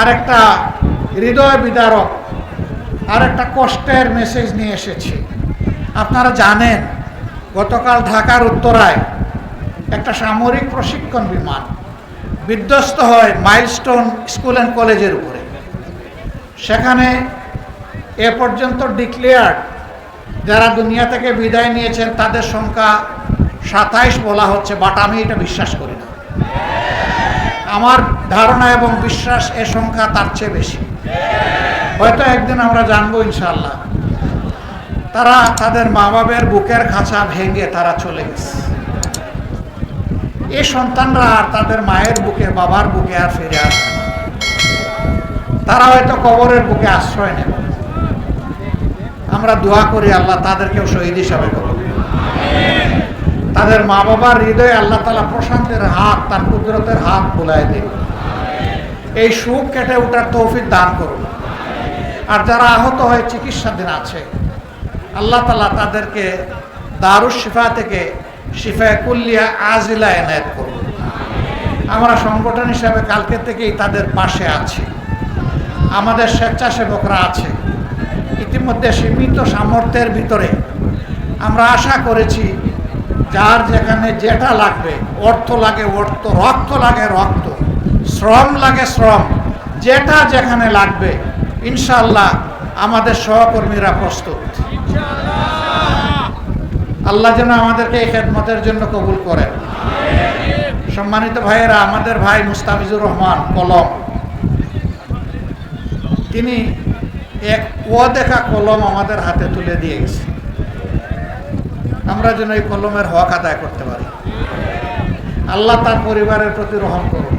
আর একটা হৃদয় বিদারক আর একটা কষ্টের মেসেজ নিয়ে এসেছি। আপনারা জানেন, গতকাল ঢাকার উত্তরায় একটা সামরিক প্রশিক্ষণ বিমান বিধ্বস্ত হয় মাইলস্টোন স্কুল অ্যান্ড কলেজের উপরে। সেখানে এ পর্যন্ত ডিক্লেয়ার্ড যারা দুনিয়া থেকে বিদায় নিয়েছেন, তাদের সংখ্যা সাতাইশ বলা হচ্ছে বাট আমি এটা বিশ্বাস করি। আমার ধারণা এবং বিশ্বাস এ সংখ্যা তার চেয়ে বেশি। হয়তো একদিন আমরা জানব ইনশাল্লাহ তারা তাদের মা বাবার বুকের খাঁচা ভেঙে তারা চলে গেছে। এই সন্তানরা আর তাদের মায়ের বুকে, বাবার বুকে আর ফিরে আসবে না। তারা হয়তো কবরের বুকে আশ্রয় নেবে। আমরা দোয়া করি আল্লাহ তাদেরকেও শহীদ হিসাবে করুন তাদের মা বাবার হৃদয়ে আল্লাহ তালা প্রশান্তের হাত, তার কুদরতের হাত বুলাই দিন। এই সুখ কেটে ওঠার তৌফিক দান করুন। আর যারা আহত হয়ে চিকিৎসাধীন আছে, আল্লাহ তালা তাদেরকে দারুস শিফা থেকে শিফায় কুল্লিয়া আজিলা এনায়ত করুন। আমরা সংগঠন হিসাবে কালকে থেকেই তাদের পাশে আছি। আমাদের স্বেচ্ছাসেবকরা আছে। ইতিমধ্যে সীমিত সামর্থ্যের ভিতরে আমরা আশা করেছি যার যেখানে যেটা লাগবে, অর্থ লাগে অর্থ, রক্ত লাগে রক্ত, শ্রম লাগে শ্রম, যেটা যেখানে লাগবে ইনশাল্লাহ আমাদের সহকর্মীরা প্রস্তুত। আল্লাহ যেন আমাদেরকে এই খেদমতের জন্য কবুল করেন। সম্মানিত ভাইয়েরা, আমাদের ভাই মুস্তাফিজুর রহমান, কলম। তিনি এক ও দেখা কলম আমাদের হাতে তুলে দিয়ে গেছে আমরা যেন এই কলমের হক আদায় করতে পারি। আল্লাহ তার পরিবারের প্রতি রহম করুন।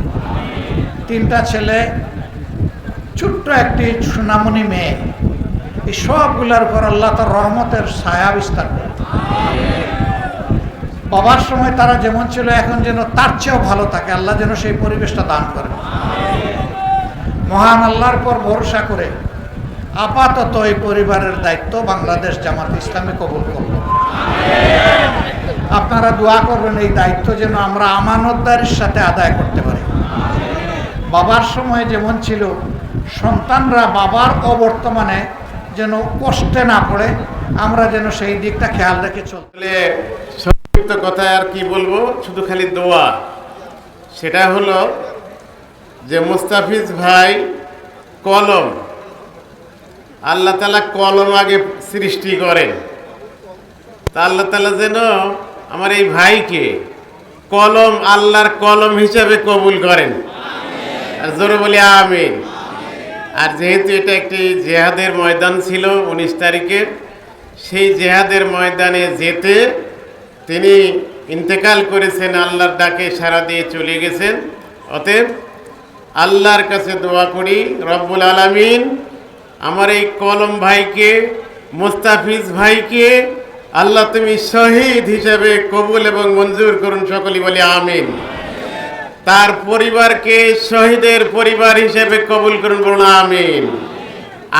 তিনটা ছেলে, ছোট্ট একটি সুনামনি মেয়ে। এই সবগুলোর উপর আল্লাহ তার রহমতের ছায়া বিস্তার করুন। বাবার সময় তারা যেমন ছিল, এখন যেন তার চেয়েও ভালো থাকে। আল্লাহ যেন সেই পরিবেশটা দান করেন। মহান আল্লাহর পর ভরসা করে আপাতত এই পরিবারের দায়িত্ব বাংলাদেশ জামাত ইসলামী কবুল করব আপনারা দোয়া করবেন এই দায়িত্ব যেন আমরা আমানতদারির সাথে আদায় করতে পারি। বাবার সময় যেমন ছিল, সন্তানরা বাবার অবর্তমানে যেন কষ্টে না পড়ে, আমরা যেন সেই দিকটা খেয়াল রেখে চলতে সংক্ষিপ্ত কথায় আর কি বলব? শুধু খালি দোয়া। সেটা হলো যে মুস্তাফিজ ভাই কলম আল্লাহ তালা কলম আগে সৃষ্টি করেন। তা আল্লাহ তালা যেন আমার এই ভাইকে কলম আল্লাহর কলম হিসাবে কবুল করেন। আর জোরে বলি আমিন। আর যেহেতু এটা একটি জেহাদের ময়দান ছিল উনিশ তারিখের সেই জেহাদের ময়দানে যেতে তিনি ইন্তেকাল করেছেন, আল্লাহর ডাকে সারা দিয়ে চলে গেছেন। অতএব আল্লাহর কাছে দোয়া করি, রব্বুল আলামিন আমার এই কলম ভাইকে, মুস্তাফিজ ভাইকে আল্লাহ তুমি শহীদ হিসেবে কবুল এবং মঞ্জুর করুন সকলেই বলি আমিন। তার পরিবারকে শহীদের পরিবার হিসেবে কবুল করুন বলুন আমিন।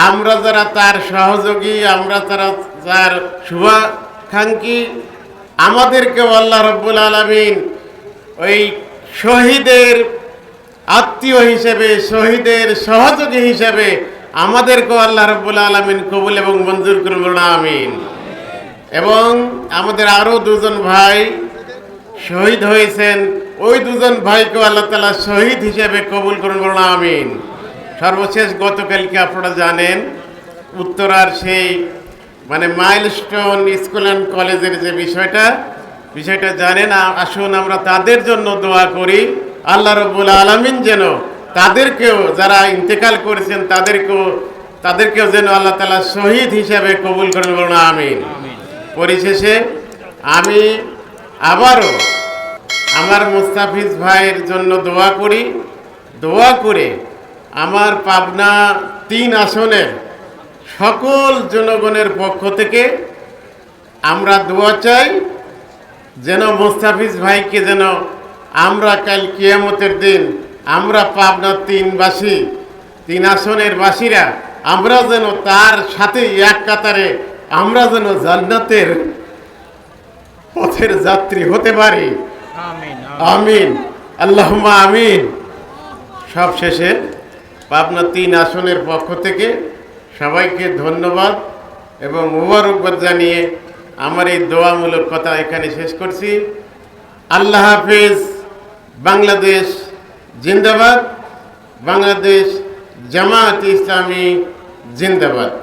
আমরা যারা তার সহযোগী, আমরা তারা তার শুভাকাঙ্ক্ষী, আমাদেরকেও আল্লাহ রব্বুল আলমিন ওই শহীদের আত্মীয় হিসেবে, শহীদের সহযোগী হিসেবে আমাদেরকেও আল্লাহ রব্বুল আলমিন কবুল এবং মঞ্জুর করুন বলুন আমিন। এবং আমাদের আরও দুজন ভাই শহীদ হয়েছেন, ওই দুজন ভাইকে আল্লাহ তালা শহীদ হিসেবে কবুল করুন বলুন আমিন। সর্বশেষ গতকালকে আপনারা জানেন, উত্তরার সেই মানে মাইলস্টোন স্কুল অ্যান্ড কলেজের যে বিষয়টা বিষয়টা জানেন আসুন আমরা তাদের জন্য দোয়া করি, আল্লাহ রব্বুল আলমিন যেন তাদেরকেও যারা ইন্তেকাল করেছেন তাদেরকেও তাদেরকেও যেন আল্লাহ তালা শহীদ হিসাবে কবুল করেন বলুন আমিন। পরিশেষে আমি আবারও আমার মুস্তাফিজ ভাইয়ের জন্য দোয়া করি। দোয়া করে আমার পাবনা তিন আসনের সকল জনগণের পক্ষ থেকে আমরা দোয়া চাই যেন মুস্তাফিজ ভাইকে যেন আমরা কাল কিয়ামতের দিন আমরা পাবনার তিনবাসী তিন আসনের বাসীরা আমরা যেন তার সাথে এক কাতারে আমরা যেন জান্নাতের পথের যাত্রী হতে পারি। আমিন আল্লাহ আমিন। সব শেষে পাবনা তিন আসনের পক্ষ থেকে সবাইকে ধন্যবাদ এবং উপর জানিয়ে আমার এই দোয়ামূলক কথা এখানে শেষ করছি। আল্লাহ হাফিজ বাংলাদেশ जिंदाबाद बांग्लादेश जमात इस्लामी जिंदाबाद।